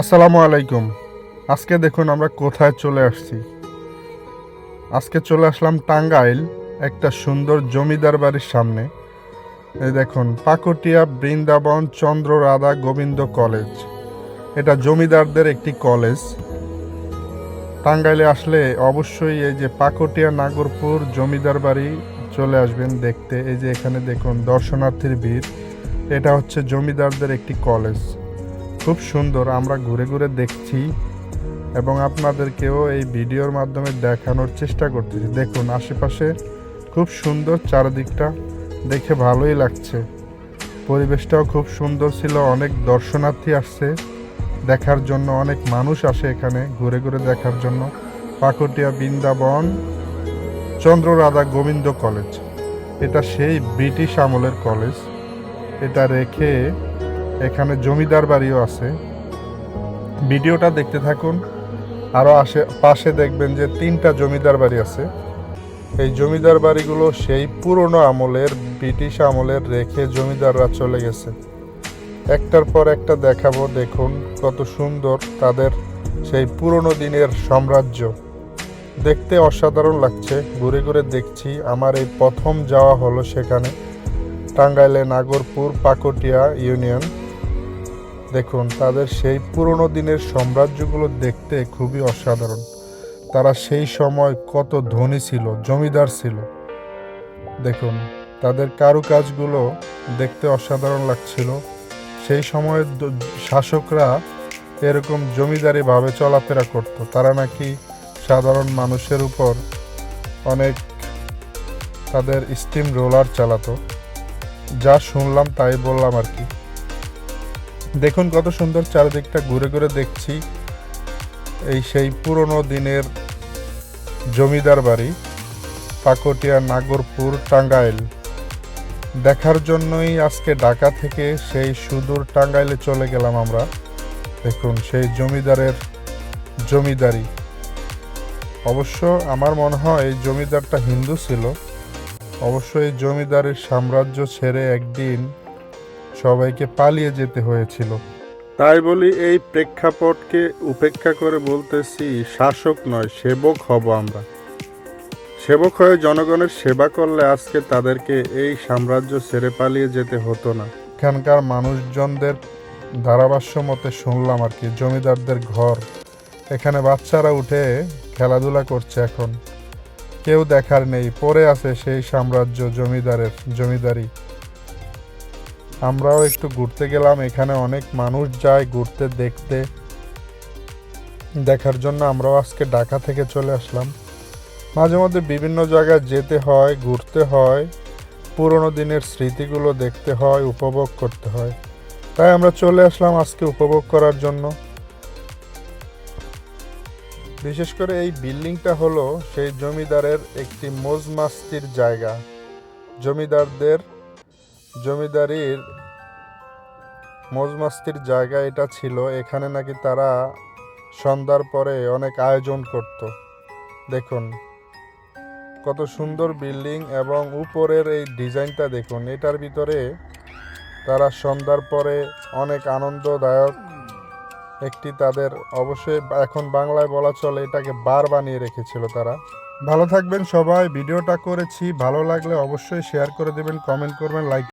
আসসালামু আলাইকুম। আজকে দেখুন আমরা কোথায় চলে আসছি। আজকে চলে আসলাম টাঙ্গাইল, একটা সুন্দর জমিদার বাড়ির সামনে। এই দেখুন, পাকুটিয়া বৃন্দাবন চন্দ্র রাধা গোবিন্দ কলেজ। এটা জমিদারদের একটি কলেজ। টাঙ্গাইলে আসলে অবশ্যই এই যে পাকুটিয়া নাগরপুর জমিদার বাড়ি চলে আসবেন দেখতে। এই যে এখানে দেখুন, দর্শনার্থীর ভিড়। এটা হচ্ছে জমিদারদের একটি কলেজ। খুব সুন্দর, আমরা ঘুরে ঘুরে দেখছি এবং আপনাদেরকেও এই ভিডিওর মাধ্যমে দেখানোর চেষ্টা করতেছি। দেখুন, আশেপাশে খুব সুন্দর চারিদিকটা দেখে ভালোই লাগছে। পরিবেশটাও খুব সুন্দর ছিল, অনেক দর্শনার্থী আসছে, দেখার জন্য অনেক মানুষ আসে এখানে ঘুরে ঘুরে দেখার জন্য। পাকুটিয়া বৃন্দাবন, চন্দ্ররাধা গোবিন্দ কলেজ, এটা সেই ব্রিটিশ আমলের কলেজ। এটা রেখে এখানে জমিদার বাড়িও আছে। ভিডিওটা দেখতে থাকুন। আরও আসে, পাশে দেখবেন যে তিনটা জমিদার বাড়ি আছে। এই জমিদার বাড়িগুলো সেই পুরনো আমলের, ব্রিটিশ আমলের রেখে জমিদাররা চলে গেছে। একটার পর একটা দেখাবো, দেখুন কত সুন্দর তাদের সেই পুরনো দিনের সাম্রাজ্য। দেখতে অসাধারণ লাগছে। ঘুরে ঘুরে দেখছি, আমার এই প্রথম যাওয়া হলো সেখানে। টাঙ্গাইলে নাগরপুর পাকুটিয়া ইউনিয়ন। দেখুন, তাদের সেই পুরনো দিনের সাম্রাজ্যগুলো দেখতে খুবই অসাধারণ। তারা সেই সময় কত ধনী ছিল, জমিদার ছিল। দেখুন, তাদের কারুকাজগুলো দেখতে অসাধারণ লাগছিল। সেই সময়ের শাসকরা এরকম জমিদারি ভাবে চলাফেরা করত। তারা নাকি সাধারণ মানুষের উপর অনেক তাদের স্টিম রোলার চালাতো। যা শুনলাম তাই বললাম আর কি। দেখুন কত সুন্দর চারিদিকটা ঘুরে ঘুরে দেখছি। এই সেই পুরনো দিনের জমিদার বাড়ি, পাকটিয়া, নাগরপুর, টাঙ্গাইল। দেখার জন্যই আজকে ঢাকা থেকে সেই সুদূর টাঙ্গাইলে চলে গেলাম আমরা। দেখুন সেই জমিদারের জমিদারি। অবশ্য আমার মনে হয় এই জমিদারটা হিন্দু ছিল। অবশ্যই জমিদারের সাম্রাজ্য ছেড়ে একদিন সবাইকে পালিয়ে যেতে হয়েছিল। তাই বলি এই প্রেক্ষাপটকে উপেক্ষা করে বলতেছি শাসক নয় সেবক হব আমরা। সেবক হয়ে জনগণের সেবা করলে আজকে তাদেরকে এই সাম্রাজ্য ছেড়ে পালিয়ে যেতে হতো না। এখানকার মানুষজনদের ধারাভাষ্য মতে শুনলাম আর কি জমিদারদের ঘর। এখানে বাচ্চারা উঠে খেলাধুলা করছে এখন। কেউ দেখার নেই পড়ে আছে সেই সাম্রাজ্য জমিদারের জমিদারি। আমরাও একটু ঘুরতে গেলাম, এখানে অনেক মানুষ যায় ঘুরতে দেখতে। দেখার জন্য আমরাও আজকে ঢাকা থেকে চলে আসলাম। মাঝে মধ্যে বিভিন্ন জায়গায় যেতে হয়, ঘুরতে হয়, পুরোনো দিনের স্মৃতিগুলো দেখতে হয়, উপভোগ করতে হয়। তাই আমরা চলে আসলাম আজকে উপভোগ করার জন্য। বিশেষ করে এই বিল্ডিংটা হলো সেই জমিদারের একটি মজমাস্তির জায়গা। জমিদারদের জমিদারির মজমাস্তির জায়গা এটা ছিল। এখানে নাকি তারা সন্ধ্যার পরে অনেক আয়োজন করত। দেখুন, কত সুন্দর বিল্ডিং এবং উপরের এই ডিজাইনটা দেখুন। এটার ভিতরে তারা সন্ধ্যার পরে অনেক আনন্দদায়ক একটি তাদের অবশ্যই এখন বাংলায় বলা চলে এটাকে বার বানিয়ে রেখেছিল তারা। ভালো থাকবেন সবাই। ভিডিওটা করেছি। ভালো লাগলে অবশ্যই শেয়ার করে দেবেন কমেন্ট করবেন লাইক